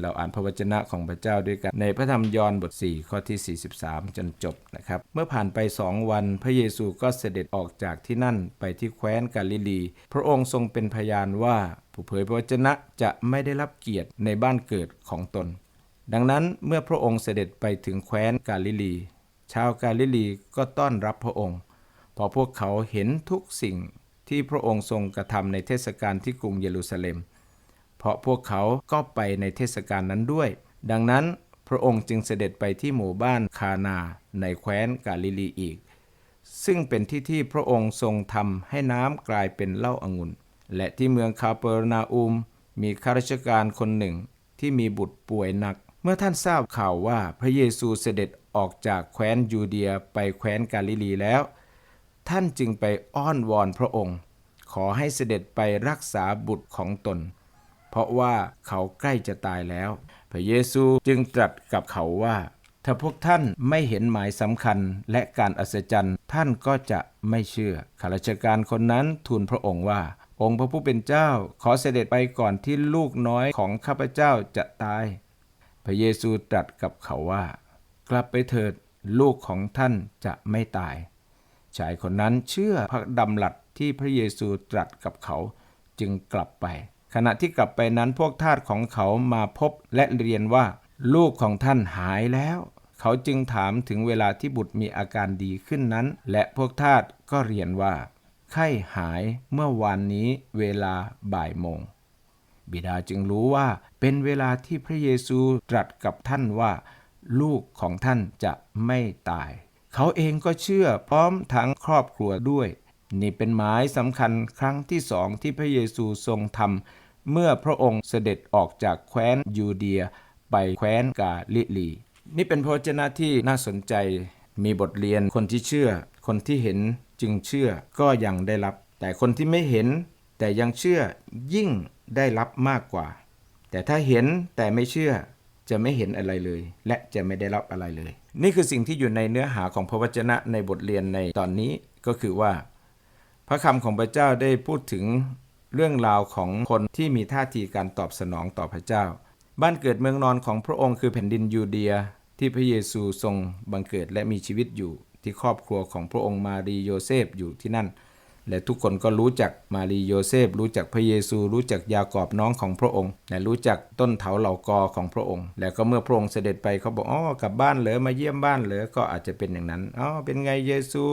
เราอ่านพระวจนะของพระเจ้าด้วยกันในพระธรรมยอห์นบท 4 ข้อที่ 43 จนจบนะครับ เมื่อผ่านไปสองวันพระเยซูก็เสด็จออกจากที่นั่นไปที่แคว้นกาลิลี พระองค์ทรงเป็นพยานว่าผู้เผยพระวจนะจะไม่ได้รับเกียรติในบ้านเกิดของตน ดังนั้นเมื่อพระองค์เสด็จไปถึงแคว้นกาลิลี ชาวกาลิลีก็ต้อนรับพระองค์ พอพวกเขาเห็นทุกสิ่งที่พระองค์ทรงกระทำในเทศกาลที่กรุงเยรูซาเล็ม เพราะพวกเขาก็ไปในเทศกาลนั้นด้วย ดังนั้นพระองค์จึงเสด็จไปที่หมู่บ้านคานาในแคว้นกาลิลีอีก ซึ่งเป็นที่ที่พระองค์ทรงทำให้น้ำกลายเป็นเหล้าอางุ่น และที่เมืองคาเปอร์นาอุม มีข้าราชการคนหนึ่งที่มีบุตรป่วยหนัก เมื่อท่านทราบข่าวว่าพระเยซูเสด็จออกจากแคว้นยูเดียไปแคว้นกาลิลีแล้ว ท่านจึงไปอ้อนวอนพระองค์ ขอให้เสด็จไปรักษาบุตรของตน เพราะว่าเขาใกล้จะตายแล้ว พระเยซูจึงตรัสกับเขาว่า ถ้าพวกท่านไม่เห็นหมายสำคัญและการอัศจรรย์ท่านก็จะไม่เชื่อข้าราชการคนนั้นทูลพระองค์ว่า องค์พระผู้เป็นเจ้าขอเสด็จไปก่อนที่ลูกน้อยของข้าพเจ้าจะตาย พระเยซูตรัสกับเขาว่า กลับไปเถิดลูกของท่านจะไม่ตายชายคนนั้นเชื่อพระดำรัสที่พระเยซูตรัสกับเขาจึงกลับไป ขณะที่กลับไปนั้นพวกทาสของเขามาพบและเรียนว่า ลูกของท่านหายแล้ว เขาจึงถามถึงเวลาที่บุตรมีอาการดีขึ้นนั้น และพวกทาสก็เรียนว่า ไข้หายเมื่อวานนี้เวลาบ่ายโมง บิดาจึงรู้ว่าเป็นเวลาที่พระเยซูตรัสกับท่านว่า ลูกของท่านจะไม่ตาย เขาเองก็เชื่อพร้อมทั้งครอบครัวด้วย นี่เป็นหมายสำคัญครั้งที่สองที่พระเยซูทรงทำ เมื่อพระองค์เสด็จออกจากแคว้นยูเดีย ไปแคว้นกาลิลี นี่เป็นพระวจนะที่น่าสนใจมีบทเรียนคนที่เชื่อ คนที่เห็นจึงเชื่อก็ยังได้รับ แต่คนที่ไม่เห็น แต่ยังเชื่อยิ่งได้รับมากกว่า แต่ถ้าเห็นแต่ไม่เชื่อจะไม่เห็นอะไรเลย และจะไม่ได้รับอะไรเลย นี่คือสิ่งที่อยู่ในเนื้อหาของพระวจนะในบทเรียนในตอนนี้ก็คือว่า พระคำของพระเจ้าได้พูดถึง เรื่องราวของคนที่มีท่าทีการตอบสนองต่อพระเจ้า บ้านเกิดเมืองนอนของพระองค์คือแผ่นดินยูเดีย ที่พระเยซูทรงบังเกิดและมีชีวิตอยู่ ที่ครอบครัวของพระองค์มารีโยเซฟอยู่ที่นั่น และทุกคนก็รู้จักมารีโยเซฟรู้จักพระเยซู รู้จักยากอบน้องของพระองค์ และรู้จักต้นเถาเหล่ากอของพระองค์ และก็เมื่อพระองค์เสด็จไปเขาบอกอ๋อกลับบ้านเหรอมาเยี่ยมบ้านเหรอก็อาจจะเป็นอย่างนั้นอ๋อเป็นไงเยซู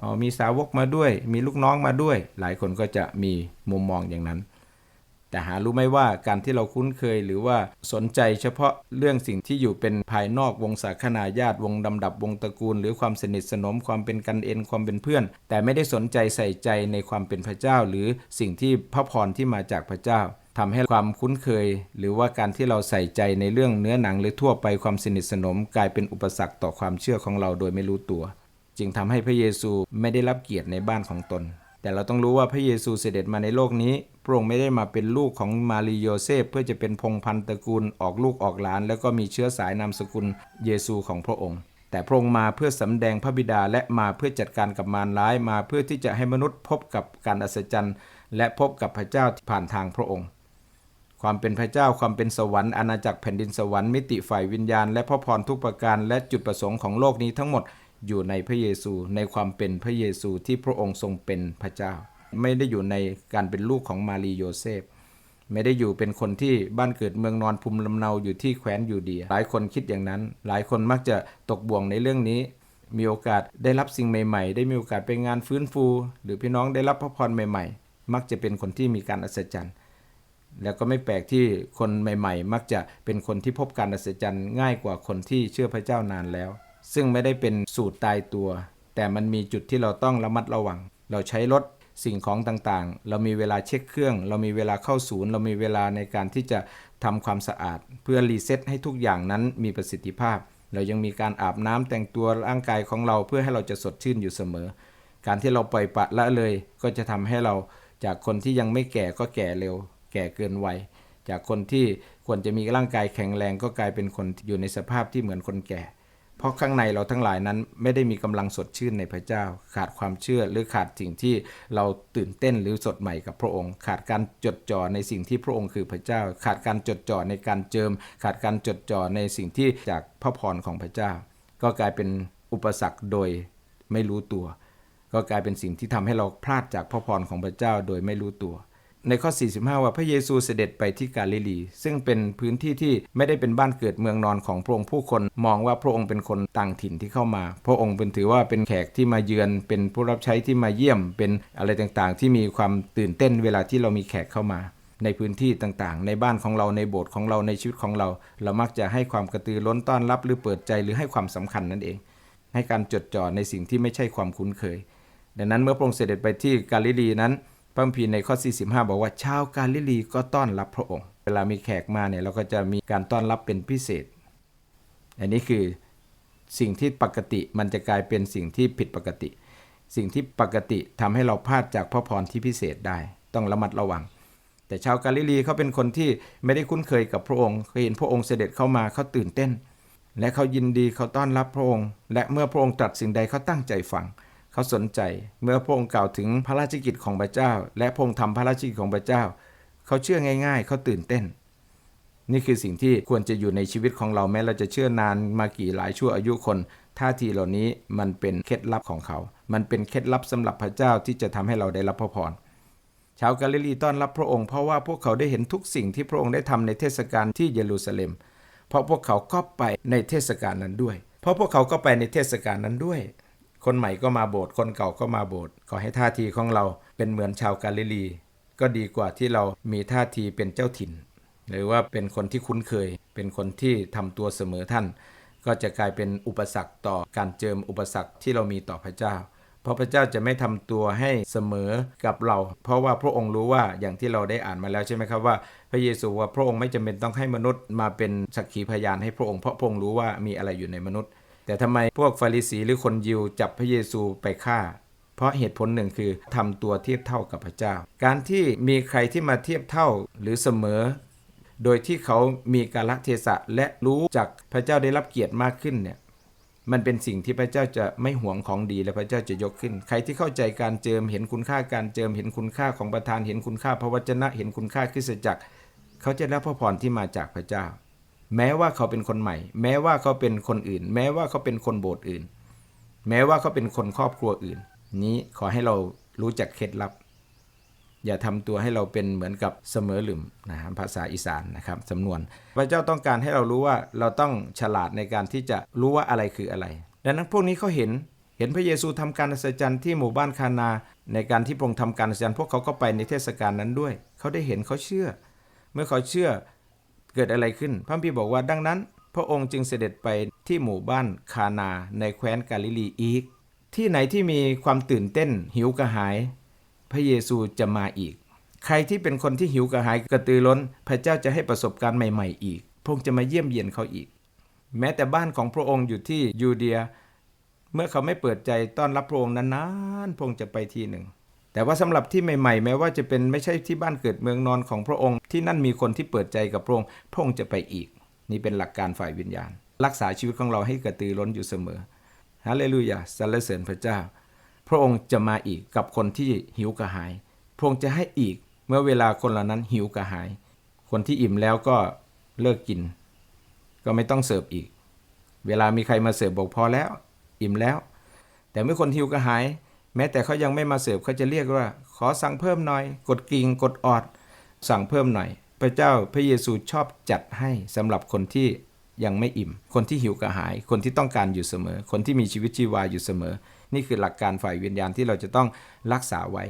ออมีสาวกมาด้วย มีลูกน้องมาด้วย หลายคนก็จะมีมุมมองอย่างนั้น แต่หารู้ไหมว่าการที่เราคุ้นเคยหรือว่าสนใจเฉพาะเรื่องสิ่งที่อยู่เป็นภายนอกวงศาคณาญาติวงดำดับวงตระกูล หรือความสนิทสนมความเป็นกันเองความเป็นเพื่อน แต่ไม่ได้สนใจใส่ใจในความเป็นพระเจ้า หรือสิ่งที่พระพรที่มาจากพระเจ้าทำให้ความคุ้นเคย หรือว่าการที่เราใส่ใจในเรื่องเนื้อหนังหรือทั่วไปความสนิทสนมกลายเป็นอุปสรรคต่อความเชื่อของเราโดยไม่รู้ตัว จึงทำให้พระเยซูไม่ได้รับเกียรติในบ้านของตน แต่เราต้องรู้ว่าพระเยซูเสด็จมาในโลกนี้ พระองค์ไม่ได้มาเป็นลูกของมารีโยเซฟเพื่อจะเป็นพงพันตระกูลออกลูกออกหลาน แล้วก็มีเชื้อสายนามสกุลเยซูของพระองค์ แต่พระองค์มาเพื่อสำแดงพระบิดาและมาเพื่อจัดการกับมารร้ายมาเพื่อที่จะให้มนุษย์พบกับการอัศจรรย์ และพบกับพระเจ้าที่ผ่านทางพระองค์ความเป็นพระเจ้าความเป็นสวรรค์อาณาจักรแผ่นดินสวรรค์มิติฝ่ายวิญญาณและพระพรทุกประการและจุดประสงค์ของโลกนี้ทั้งหมด อยู่ในพระเยซูในความเป็นพระเยซูที่พระองค์ทรงเป็นพระเจ้า ไม่ได้อยู่ในการเป็นลูกของมารีโยเซฟ ไม่ได้อยู่เป็นคนที่บ้านเกิดเมืองนอนภูมิลำเนาอยู่ที่แคว้นยูเดีย หลายคนคิดอย่างนั้น หลายคนมักจะตกบ่วงในเรื่องนี้ มีโอกาสได้รับสิ่งใหม่ ๆ ได้มีโอกาสไปงานฟื้นฟู หรือพี่น้องได้รับพระพรใหม่ ๆ มักจะเป็นคนที่มีการอัศจรรย์แล้วก็ไม่แปลกที่คนใหม่ ๆ มักจะเป็นคนที่พบการอัศจรรย์ง่ายกว่าคนที่เชื่อพระเจ้านานแล้ว ซึ่งไม่ได้เป็นสูตรตายตัว แต่มันมีจุดที่เราต้องระมัดระวัง เราใช้รถสิ่งของต่างๆ เรามีเวลาเช็คเครื่อง เรามีเวลาเข้าศูนย์ เรามีเวลาในการที่จะทำความสะอาด เพื่อรีเซ็ตให้ทุกอย่างนั้นมีประสิทธิภาพ เรายังมีการอาบน้ำแต่งตัวร่างกายของเราเพื่อให้เราจะสดชื่นอยู่เสมอ การที่เราปล่อยปะละเลยก็จะทำให้เราจากคนที่ยังไม่แก่ก็แก่เร็ว แก่เกินวัย จากคนที่ควรจะมีร่างกายแข็งแรงก็กลายเป็นคนอยู่ในสภาพที่เหมือนคนแก่ เพราะข้างในเราทั้งหลายนั้นไม่ได้มีกำลังสดชื่นในพระเจ้า ขาดความเชื่อหรือขาดสิ่งที่เราตื่นเต้นหรือสดใหม่กับพระองค์ ขาดการจดจ่อในสิ่งที่พระองค์คือพระเจ้า ขาดการจดจ่อในการเจิม ขาดการจดจ่อในสิ่งที่จากพระพรของพระเจ้า ก็กลายเป็นอุปสรรคโดยไม่รู้ตัว ก็กลายเป็นสิ่งที่ทำให้เราพลาดจากพระพรของพระเจ้าโดยไม่รู้ตัว ในข้อ 45 ว่าพระเยซูเสด็จไปที่กาลิลี ซึ่งเป็นพื้นที่ที่ไม่ได้เป็นบ้านเกิดเมืองนอนของพระองค์ผู้คนมองว่าพระองค์เป็นคนต่างถิ่นที่เข้ามา พระองค์เป็นถือว่าเป็นแขกที่มาเยือน เป็นผู้รับใช้ที่มาเยี่ยม เป็นอะไรต่างๆ ที่มีความตื่นเต้นเวลาที่เรามีแขกเข้ามาในพื้นที่ต่างๆ ในบ้านของเราในโบสถ์ของเราในชีวิตของเรา เรามักจะให้ความกระตือร้นต้อนรับหรือเปิดใจหรือให้ความสำคัญนั่นเอง ให้การจดจ่อในสิ่งที่ไม่ใช่ความคุ้นเคย ดังนั้นเมื่อพระองค์เสด็จไปที่กาลิลีนั้น ระคัมภีร์ในข้อ 45 บอกว่าชาวกาลิลีก็ต้อนรับพระองค์ เวลามีแขกมาเนี่ยเราก็จะมีการต้อนรับเป็นพิเศษ อันนี้คือสิ่งที่ปกติมันจะกลายเป็นสิ่งที่ผิดปกติ สิ่งที่ปกติทำให้เราพลาดจากพระพรที่พิเศษได้ ต้องระมัดระวัง แต่ชาวกาลิลีเขาเป็นคนที่ไม่ได้คุ้นเคยกับพระองค์เคยเห็นพระองค์เสด็จเข้ามาเขาตื่นเต้น และเขายินดีเขาต้อนรับพระองค์ และเมื่อพระองค์ตรัสสิ่งใดเขาตั้งใจฟัง เขาสนใจ เมื่อพระองค์กล่าวถึงพระราชกิจของพระเจ้า และพระองค์ทำพระราชกิจของพระเจ้า เขาเชื่อง่าย ๆ เขาตื่นเต้น นี่คือสิ่งที่ควรจะอยู่ในชีวิตของเราแม้เราจะเชื่อนานมากี่หลายชั่วอายุคนท่าทีเหล่านี้มันเป็นเคล็ดลับของเขา มันเป็นเคล็ดลับสำหรับพระเจ้าที่จะทำให้เราได้รับพระพรชาวกาลิลีต้อนรับพระองค์เพราะว่าพวกเขาได้เห็นทุกสิ่งที่พระองค์ได้ทำในเทศกาลที่เยรูซาเล็ม เพราะพวกเขาก็ไปในเทศกาลนั้นด้วย เพราะพวกเขาก็ไปในเทศกาลนั้นด้วย คนใหม่ก็มาโบสถ์คนเก่าก็มาโบสถ์ขอให้ท่าทีของเราเป็นเหมือนชาวกาลิลี ก็ดีกว่าที่เรามีท่าทีเป็นเจ้าถิ่น หรือว่าเป็นคนที่คุ้นเคย เป็นคนที่ทำตัวเสมอท่าน ก็จะกลายเป็นอุปสรรคต่อการเจิมอุปสรรคที่เรามีต่อพระเจ้า เพราะพระเจ้าจะไม่ทำตัวให้เสมอกับเรา เพราะว่าพระองค์รู้ว่าอย่างที่เราได้อ่านมาแล้วใช่ไหมครับว่า พระเยซูว่าพระองค์ไม่จำเป็นต้องให้มนุษย์มาเป็นสักขีพยานให้พระองค์เพราะพระองค์รู้ว่ามีอะไรอยู่ในมนุษย์ แต่ทำไมพวกฟาริสีหรือคนยิวจับพระเยซูไปฆ่า เพราะเหตุผลหนึ่งคือทำตัวเทียบเท่ากับพระเจ้า การที่มีใครที่มาเทียบเท่าหรือเสมอ โดยที่เขามีกาลเทศะและรู้จักพระเจ้าได้รับเกียรติมากขึ้นเนี่ยมันเป็นสิ่งที่พระเจ้าจะไม่หวงของดีและพระเจ้าจะยกขึ้น ใครที่เข้าใจการเจิมเห็นคุณค่าการเจิมเห็นคุณค่าของประธานเห็นคุณค่าพระวจนะเห็นคุณค่าคริสตจักร เขาจะได้รับพระพรที่มาจากพระเจ้า แม้ว่าเขาเป็นคนใหม่ แม้ว่าเขาเป็นคนอื่น แม้ว่าเขาเป็นคนโบสถ์อื่น แม้ว่าเขาเป็นคนครอบครัวอื่น นี้ขอให้เรารู้จักเคล็ดลับ อย่าทำตัวให้เราเป็นเหมือนกับเสมอหลึมนะครับภาษาอีสานนะครับสำนวน พระเจ้าต้องการให้เรารู้ว่าเราต้องฉลาดในการที่จะรู้ว่าอะไรคืออะไร ดังนั้นพวกนี้เขาเห็นเห็นพระเยซูทำการอัศจรรย์ที่หมู่บ้านคานา ในการที่พระองค์ทำการอัศจรรย์พวกเขาก็ไปในเทศกาลนั้นด้วย เขาได้เห็นเขาเชื่อ เมื่อเขาเชื่อ เกิดอะไรขึ้น พระพีบอกว่าดังนั้น พระองค์จึงเสด็จไปที่หมู่บ้านคานาในแคว้นกาลิลีอีก ที่ไหนที่มีความตื่นเต้นหิวกระหาย พระเยซูจะมาอีก ใครที่เป็นคนที่หิวกระหายกระตือร้น พระเจ้าจะให้ประสบการณ์ใหม่ ๆ อีก พระองค์จะมาเยี่ยมเยียนเขาอีก แม้แต่บ้านของพระองค์อยู่ที่ยูเดีย เมื่อเขาไม่เปิดใจต้อนรับพระองค์นานๆพระองค์จะไปทีหนึ่ง แต่ว่าสำหรับที่ใหม่ๆ แม้ว่าจะเป็นไม่ใช่ที่บ้านเกิดเมืองนอนของพระองค์ ที่นั่นมีคนที่เปิดใจกับพระองค์ พระองค์จะไปอีก นี่เป็นหลักการฝ่ายวิญญาณ รักษาชีวิตของเราให้กระตือร้นอยู่เสมอฮาเลลูยาสรรเสริญพระเจ้า พระองค์จะมาอีกกับคนที่หิวกระหาย พระองค์จะให้อีกเมื่อเวลาคนเหล่านั้นหิวกระหาย คนที่อิ่มแล้วก็เลิกกิน ก็ไม่ต้องเสิร์ฟอีก เวลามีใครมาเสิร์ฟบอกพอแล้ว อิ่มแล้ว แต่เมื่อคนหิวกระหาย แม้แต่เขายังไม่มาเสิร์ฟเขาจะเรียกว่า ขอสั่งเพิ่มหน่อย กดกิ่งกดออด สั่งเพิ่มหน่อย พระเจ้าพระเยซูชอบจัดให้สำหรับคนที่ยังไม่อิ่ม คนที่หิวกระหาย คนที่ต้องการอยู่เสมอ คนที่มีชีวิตชีวาอยู่เสมอ นี่คือหลักการฝ่ายวิญญาณที่เราจะต้องรักษาไว้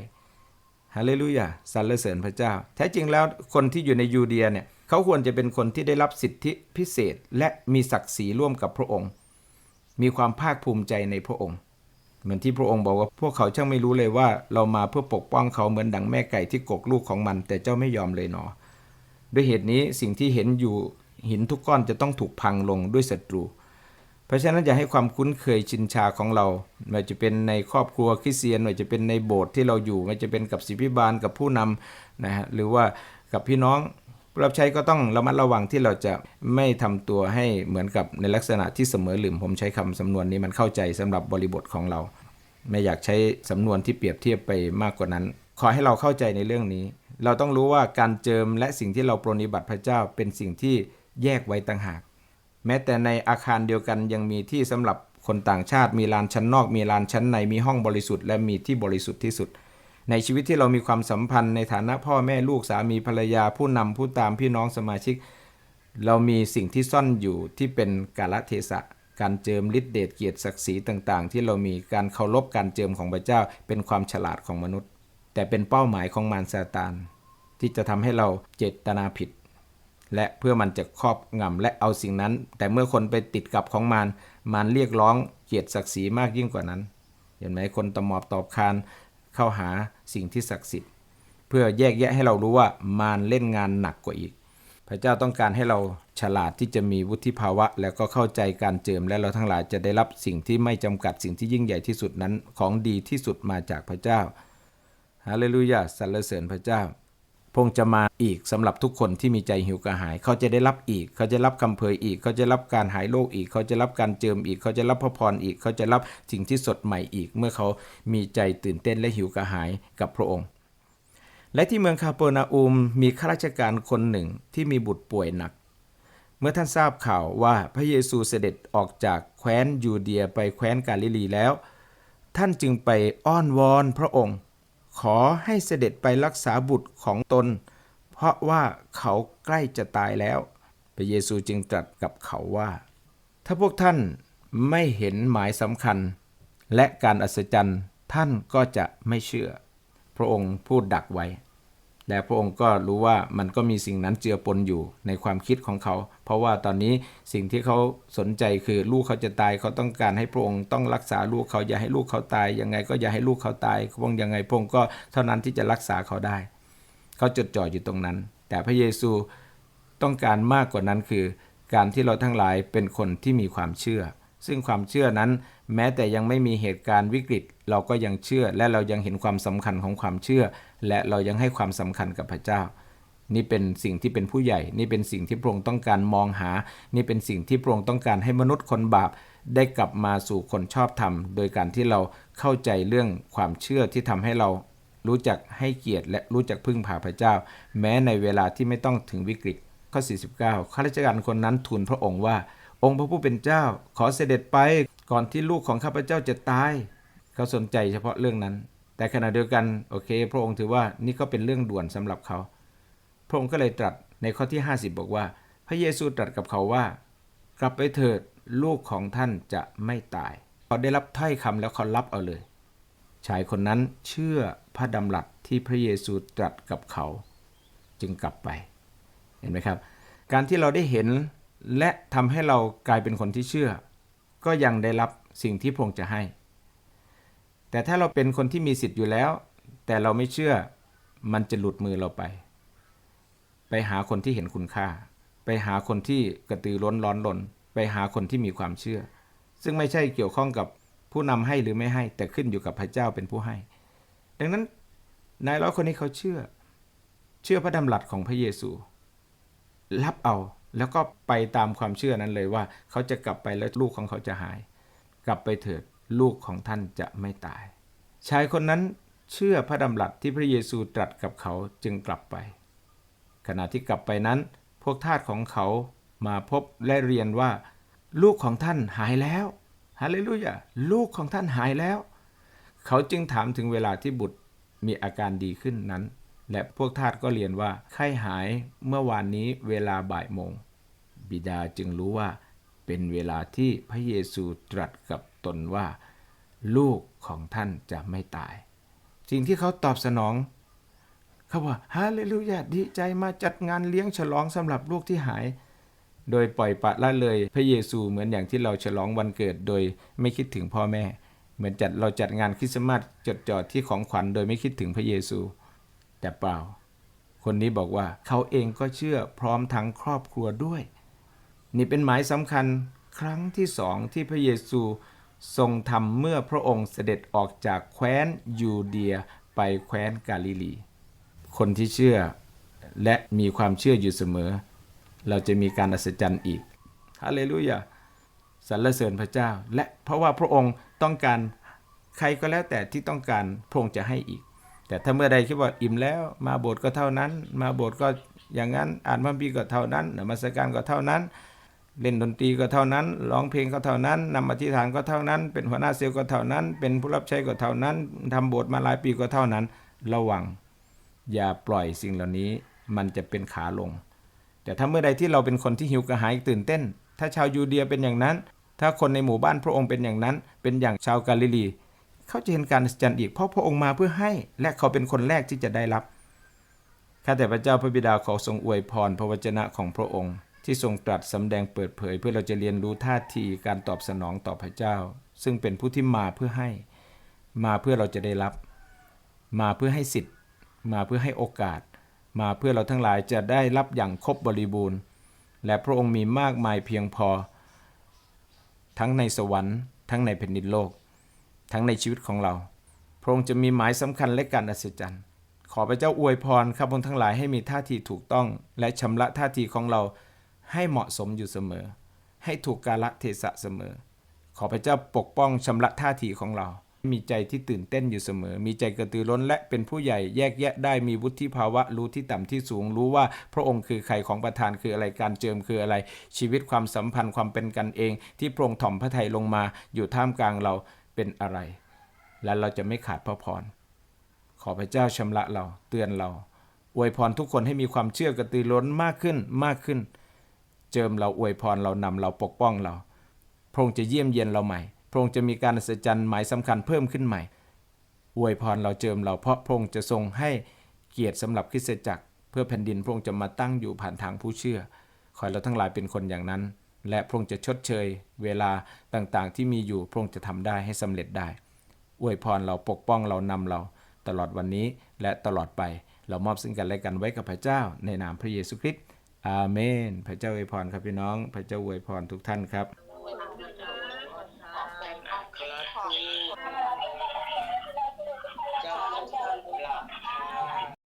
ฮาเลลูยาสรรเสริญพระเจ้า แท้จริงแล้วคนที่อยู่ในยูเดียเนี่ยเขาควรจะเป็นคนที่ได้รับสิทธิพิเศษ และมีศักดิ์ศรีร่วมกับพระองค์ มีความภาคภูมิใจในพระองค์ เหมือนที่พระองค์บอกว่าพวกเขาช่างไม่รู้เลยว่า เรามาเพื่อปกป้องเขาเหมือนดังแม่ไก่ที่กกลูกของมัน แต่เจ้าไม่ยอมเลยหนอ ด้วยเหตุนี้สิ่งที่เห็นอยู่หินทุกก้อนจะต้องถูกพังลงด้วยศัตรู เพราะฉะนั้นอย่าให้ความคุ้นเคยชินชาของเราไม่ว่าจะเป็นในครอบครัวคริสเตียนไม่ว่าจะเป็นในโบสถ์ที่เราอยู่ไม่ว่าจะเป็นกับศิบิบาลกับผู้นำนะฮะหรือว่ากับพี่น้อง ผู้รับใช้ก็ต้องระมัดระวังที่เราจะไม่ทำตัวให้เหมือนกับในลักษณะที่เสมอหลืมผมใช้คำสำนวนนี้มันเข้าใจสำหรับบริบทของเรา ไม่อยากใช้สำนวนที่เปรียบเทียบไปมากกว่านั้น ขอให้เราเข้าใจในเรื่องนี้ เราต้องรู้ว่าการเจิมและสิ่งที่เราปรนนิบัติพระเจ้าเป็นสิ่งที่แยกไว้ต่างหาก แม้แต่ในอาคารเดียวกันยังมีที่สำหรับคนต่างชาติมีลานชั้นนอก มีลานชั้นในมีห้องบริสุทธิ์และมีที่บริสุทธิ์ที่สุด ในชีวิตที่เรามีความสัมพันธ์ในฐานะพ่อแม่ลูกสามีภรรยาผู้นำผู้ตามพี่น้องสมาชิก เรามีสิ่งที่ซ่อนอยู่ที่เป็นกาลเทศะการเจิมฤทธิเดชเกียรติศักดิ์ศรีต่างๆ ที่เรามีการเคารพการเจิมของพระเจ้า เป็นความฉลาดของมนุษย์ แต่เป็นเป้าหมายของมารซาตาน ที่จะทำให้เราเจตนาผิด และเพื่อมันจะครอบงำและเอาสิ่งนั้น แต่เมื่อคนไปติดกับของมารมารเรียกร้องเกียรติศักดิ์ศรีมากยิ่งกว่านั้นเห็นไหมคนตะหมอบตอบคาน เข้าหาสิ่งที่ศักดิ์สิทธิ์ เพื่อแยกแยะให้เรารู้ว่ามารเล่นงานหนักกว่าอีก พระเจ้าต้องการให้เราฉลาดที่จะมีวุฒิภาวะ แล้วก็เข้าใจการเจิมและเราทั้งหลายจะได้รับสิ่งที่ไม่จำกัดสิ่งที่ยิ่งใหญ่ที่สุดนั้นของดีที่สุดมาจากพระเจ้าฮาเลลูยาสรรเสริญพระเจ้า พระองค์จะมาอีกสำหรับทุกคนที่มีใจหิวกระหาย เขาจะได้รับอีก เขาจะรับคำเผยอีก เขาจะรับการหายโรคอีก เขาจะรับการเจิมอีก เขาจะรับพระพรอีก เขาจะรับสิ่งที่สดใหม่อีก เมื่อเขามีใจตื่นเต้นและหิวกระหายกับพระองค์ และที่เมืองคาเปอร์นาอุมมีข้าราชการคนหนึ่งที่มีบุตรป่วยหนัก เมื่อท่านทราบข่าวว่าพระเยซูเสด็จออกจากแคว้นยูเดียไปแคว้นกาลิลีแล้ว ท่านจึงไปอ้อนวอนพระองค์ ขอให้เสด็จไปรักษาบุตรของตน เพราะว่าเขาใกล้จะตายแล้ว พระเยซูจึงตรัสกับเขาว่า ถ้าพวกท่านไม่เห็นหมายสำคัญ และการอัศจรรย์ท่านก็จะไม่เชื่อ พระองค์พูดดักไว้ และพระองค์ก็รู้ว่ามันก็มีสิ่งนั้นเจือปนอยู่ในความคิดของเขา เพราะว่าตอนนี้สิ่งที่เขาสนใจคือลูกเขาจะตายเขาต้องการให้พระองค์ต้องรักษาลูกเขาอย่าให้ลูกเขาตายยังไงก็อย่าให้ลูกเขาตายพระองค์ยังไงพระองค์ก็เท่านั้นที่จะรักษาเขาได้ เขาจดจ่ออยู่ตรงนั้น แต่พระเยซูต้องการมากกว่านั้นคือ การที่เราทั้งหลายเป็นคนที่มีความเชื่อ ซึ่งความเชื่อนั้น แม้แต่ยังไม่มีเหตุการณ์วิกฤต เราก็ยังเชื่อและเรายังเห็นความสำคัญของความเชื่อ และเรายังให้ความสำคัญกับพระเจ้า นี่เป็นสิ่งที่เป็นผู้ใหญ่ นี่เป็นสิ่งที่พระองค์ต้องการมองหา นี่เป็นสิ่งที่พระองค์ต้องการให้มนุษย์คนบาปได้กลับมาสู่คนชอบธรรม โดยการที่เราเข้าใจเรื่องความเชื่อที่ทำให้เรารู้จักให้เกียรติและรู้จักพึ่งพาพระเจ้า แม้ในเวลาที่ไม่ต้องถึงวิกฤตข้อ 49 ข้าราชการคนนั้นทูลพระองค์ว่า องค์พระผู้เป็นเจ้า ขอเสด็จไปก่อนที่ลูกของข้าพเจ้าจะตาย เขาสนใจเฉพาะเรื่องนั้น แต่ขณะเดียวกันโอเค พระองค์ถือว่านี่ก็เป็นเรื่องด่วนสำหรับเขา พระองค์ก็เลยตรัสในข้อที่ 50 บอกว่า พระเยซูตรัสกับเขาว่า กลับไปเถิดลูกของท่านจะไม่ตายเขาได้รับถ้อยคำแล้วเขารับเอาเลย ชายคนนั้นเชื่อพระดำรัสที่พระเยซูตรัสกับเขา จึงกลับไปเห็นไหมครับ การที่เราได้เห็นและทำให้เรากลายเป็นคนที่เชื่อ ก็ยังได้รับสิ่งที่พระองค์จะให้ แต่ถ้าเราเป็นคนที่มีสิทธิ์อยู่แล้ว แต่เราไม่เชื่อมันจะหลุดมือเราไป ไปหาคนที่เห็นคุณค่า ไปหาคนที่กระตือร้นร้อนรนไปหาคนที่มีความเชื่อ ซึ่งไม่ใช่เกี่ยวข้องกับผู้นำให้หรือไม่ให้ แต่ขึ้นอยู่กับพระเจ้าเป็นผู้ให้ ดังนั้นนายร้อยคนนี้เขาเชื่อ เชื่อพระดำรัสของพระเยซู รับเอาแล้วก็ไปตามความเชื่อนั้นเลยว่า เขาจะกลับไปแล้วลูกของเขาจะหาย กลับไปเถิด ลูกของท่านจะไม่ตาย ชายคนนั้นเชื่อพระดำรัสที่พระเยซูตรัสกับเขาจึงกลับไป ขณะที่กลับไปนั้น พวกทาสของเขามาพบและเรียนว่า ลูกของท่านหายแล้วฮาเลลูยาลูกของท่านหายแล้ว เขาจึงถามถึงเวลาที่บุตรมีอาการดีขึ้นนั้น และพวกทาสก็เรียนว่าไข้หายเมื่อวานนี้เวลาบ่ายโมง บิดาจึงรู้ว่าเป็นเวลาที่พระเยซูตรัสกับ ตนว่า ลูกของท่านจะไม่ตาย สิ่งที่เขาตอบสนองเขาว่าฮาเลลูยาดีใจมาจัดงานเลี้ยงฉลองสำหรับลูกที่หาย โดยปล่อยปละละเลย พระเยซูเหมือนอย่างที่เราฉลองวันเกิดโดยไม่คิดถึงพ่อแม่ เหมือนจัดเราจัดงานคริสต์มาสจดจ่อที่ของขวัญโดยไม่คิดถึงพระเยซู แต่เปล่า คนนี้บอกว่าเขาเองก็เชื่อพร้อมทั้งครอบครัวด้วย นี่เป็นหมายสำคัญครั้งที่สองที่พระเยซู ทรงทำเมื่อพระองค์เสด็จออกจากแคว้นยูเดียไปแคว้นกาลิลี คนที่เชื่อและมีความเชื่ออยู่เสมอ เราจะมีการอัศจรรย์อีกฮาเลลูยาสรรเสริญพระเจ้า และเพราะว่าพระองค์ต้องการใครก็แล้วแต่ที่ต้องการพระองค์จะให้อีก แต่ถ้าเมื่อใดคิดว่าอิ่มแล้วมาโบสถ์ก็เท่านั้น มาโบสถ์ก็อย่างนั้นอ่านพระคัมภีก็เท่านั้นนมัสการก็เท่านั้น เล่นดนตรีก็เท่านั้นร้องเพลงก็เท่านั้นนำอธิษฐานก็เท่านั้น เป็นหัวหน้าเซลล์ก็เท่านั้น เป็นผู้รับใช้ก็เท่านั้นทำโบสถ์มาหลายปีก็เท่านั้น ระวัง อย่าปล่อยสิ่งเหล่านี้มันจะเป็นขาลง แต่ถ้าเมื่อใดที่เราเป็นคนที่หิวกระหายตื่นเต้น ถ้าชาวยูเดียเป็นอย่างนั้น ถ้าคนในหมู่บ้านพระองค์เป็นอย่างนั้น เป็นอย่างชาวกาลิลีเขาจะเห็นการอัศจรรย์อีกเพราะพระองค์มาเพื่อให้และเขาเป็นคนแรกที่จะได้รับข้าแต่พระเจ้าพระบิดาขอทรงอวยพรพระวจนะของพระองค์ ที่ทรงตรัสสำแดงเปิดเผย เพื่อเราจะเรียนรู้ท่าทีการตอบสนองต่อพระเจ้า ซึ่งเป็นผู้ที่มาเพื่อให้มาเพื่อเราจะได้รับ มาเพื่อให้สิทธิ์ มาเพื่อให้โอกาส มาเพื่อเราทั้งหลายจะได้รับอย่างครบบริบูรณ์ และพระองค์มีมากมายเพียงพอ ทั้งในสวรรค์ ทั้งในแผ่นดินโลก ทั้งในชีวิตของเรา พระองค์จะมีหมายสำคัญและการอัศจรรย์ขอพระเจ้าอวยพรข้าพงทั้งหลายให้มีท่าทีถูกต้อง และชำระท่าทีของเรา ให้เหมาะสมอยู่เสมอ ให้ถูกกาลเทศะเสมอ ขอพระเจ้าปกป้องชำระท่าทีของเรา มีใจที่ตื่นเต้นอยู่เสมอ มีใจกระตือร้นและเป็นผู้ใหญ่แยกแยะได้มีวุฒิภาวะรู้ที่ต่ำที่สูงรู้ว่าพระองค์คือใครของประธานคืออะไรการเจิมคืออะไร ชีวิตความสัมพันธ์ความเป็นกันเอง ที่พระองค์ถ่อมพระทัยลงมาอยู่ท่ามกลางเราเป็นอะไร และเราจะไม่ขาดพระพรขอพระเจ้าชำระเราเตือนเราอวยพรทุกคนให้มีความเชื่อกระตือร้นมากขึ้นมากขึ้น เจิมเราอวยพรเรานำเราปกป้องเรา พระองค์จะเยี่ยมเยียนเราใหม่ พระองค์จะมีการอัศจรรย์หมายสำคัญเพิ่มขึ้นใหม่อวยพรเราเจิมเราเพราะพระองค์จะทรงให้เกียรติสำหรับคริสตจักร เพื่อแผ่นดินพระองค์จะมาตั้งอยู่ผ่านทางผู้เชื่อ ขอเราทั้งหลายเป็นคนอย่างนั้น และพระองค์จะชดเชย เวลาต่างๆ ที่มีอยู่พระองค์จะทำได้ให้สำเร็จได้อวยพรเราปกป้องเรานำเรา ตลอดวันนี้และตลอดไป เรามอบซึ่งกันและกันไว้กับพระเจ้า ในนามพระเยซูคริสต์ อาเมน พระเจ้าอวยพรครับพี่น้อง พระเจ้าอวยพรทุกท่านครับอบคุณ